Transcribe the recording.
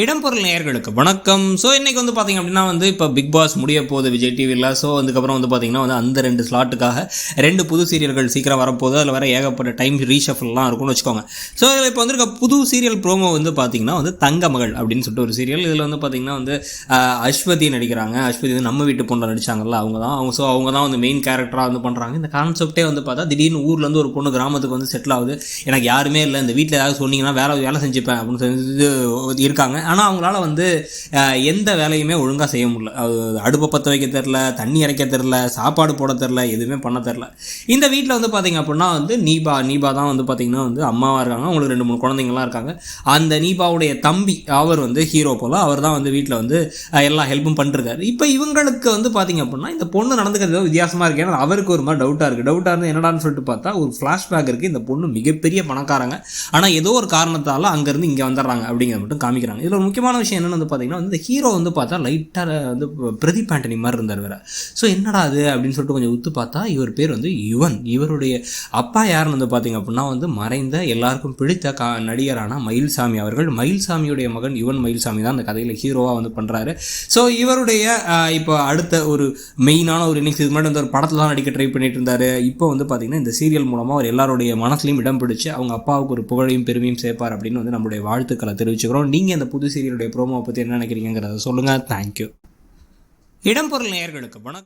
இடம்பொருள் நேயர்களுக்கு வணக்கம். ஸோ இன்றைக்கி வந்து பார்த்திங்க அப்படின்னா வந்து இப்போ பிக் பாஸ் முடிய போகுது விஜய் டிவியில் ஸோ அதுக்கப்புறம் வந்து பார்த்திங்கன்னா வந்து அந்த ரெண்டு ஸ்லாட்டுக்காக ரெண்டு புது சீரியல்கள் சீக்கிரம் வரப்போகுது. அதில் வர ஏகப்பட்ட டைம் ரீஷஃபல்லாம் இருக்கும்னு வச்சுக்கோங்க. ஸோ இதில் இப்போ வந்திருக்க புது சீரியல் ப்ரோமோ வந்து பார்த்திங்கன்னா வந்து தங்க மகள் அப்படின்னு சொல்லிட்டு ஒரு சீரியல் இதில் வந்து பார்த்தீங்கன்னா வந்து அஸ்வதி நடிக்கிறாங்க. அஸ்வதி வந்து நம்ம வீட்டு பொண்ணு நடித்தாங்கல்ல அவங்க தான். அவங்க ஸோ அவங்க தான் வந்து மெயின் கேரக்டராக வந்து பண்ணுறாங்க இந்த கான்செப்டே வந்து பார்த்தா திடீர்னு ஊர்லேருந்து ஒரு பொண்ணு கிராமத்துக்கு வந்து செட்டில் ஆகுது. எனக்கு யாருமே இல்லை. இந்த வீட்டில் ஏதாவது சொன்னீங்கன்னா வேலை வேலை செஞ்சுப்பேன் அப்படின்னு சொல்லி இருக்காங்க. ஆனால் அவங்களால வந்து எந்த வேலையுமே ஒழுங்காக செய்ய முடியல. அடுப்பை பற்ற வைக்க தெரில தண்ணி இறைக்க தெரில சாப்பாடு போட தெரில எதுவுமே பண்ண தெரில இந்த வீட்டில் வந்து பார்த்தீங்க அப்படின்னா வந்து நீபா நீபா தான் வந்து பார்த்திங்கன்னா வந்து அம்மாவாக இருக்காங்க. அவங்களுக்கு ரெண்டு மூணு குழந்தைங்களாம் இருக்காங்க. அந்த நீபாவுடைய தம்பி அவர் வந்து ஹீரோ போல் அவர் தான் வந்து வீட்டில் வந்து எல்லா ஹெல்ப்பும் பண்ணிருக்காரு இப்போ இவங்களுக்கு வந்து பார்த்தீங்க அப்படின்னா இந்த பொண்ணு நடந்துக்கிறது வித்தியாசமாக இருக்கு. ஏன்னா அவருக்கு ஒரு மாதிரி டவுட்டாக இருக்குது டவுட்டாக இருந்து என்னடான்னு சொல்லிட்டு பார்த்தா ஒரு ஃப்ளாஷ்பேக் இருக்குது இந்த பொண்ணு மிகப்பெரிய பணக்காரங்க. ஆனால் ஏதோ ஒரு காரணத்தால் அங்கேருந்து இங்கே வந்துடுறாங்க அப்படிங்கிறத மட்டும் காமிக்கிறாங்க. இதில் ஒரு முக்கியமான விஷயம் என்னென்னு வந்து பார்த்தீங்கன்னா வந்து இந்த ஹீரோ வந்து பார்த்தா லைட்டாக வந்து பிரதீப் ஆண்டனி மாதிரி இருந்தார் வேற. ஸோ என்னடா அது அப்படின்னு சொல்லிட்டு கொஞ்சம் உத்து பார்த்தா இவர் பேர் வந்து யுவன். இவருடைய அப்பா யாருன்னு வந்து பார்த்தீங்க அப்படின்னா வந்து மறைந்த எல்லாருக்கும் பிடித்த கா நடிகரான மயில்சாமி அவர்கள். மயில்சாமியுடைய மகன் யுவன் மயில்சாமி தான் அந்த கதையில் ஹீரோவாக வந்து பண்ணுறாரு ஸோ இவருடைய இப்போ அடுத்த ஒரு மெயினான ஒரு இன்னிங்ஸ் இது முன்னாடி வந்து ஒரு படத்தில் தான் நடிக்க ட்ரை பண்ணிட்டு இருந்தார். இப்போ வந்து பார்த்தீங்கன்னா இந்த சீரியல் மூலமாக அவர் எல்லாருடைய மனசுலையும் இடம் பிடிச்சு அவங்க அப்பாவுக்கு ஒரு புகழையும் பெருமையும் சேர்ப்பார் அப்படின்னு வந்து நம்மளுடைய வாழ்த்துக்களை தெரிவிச்சுக்கிறோம். நீங்கள் இந்த புது சீரியலுடைய ப்ரோமோவை பற்றி என்ன நினைக்கிறீங்கிறத சொல்லுங்கள் தேங்க்யூ இடம்பொருள் நேயர்களுக்கு வணக்கம்.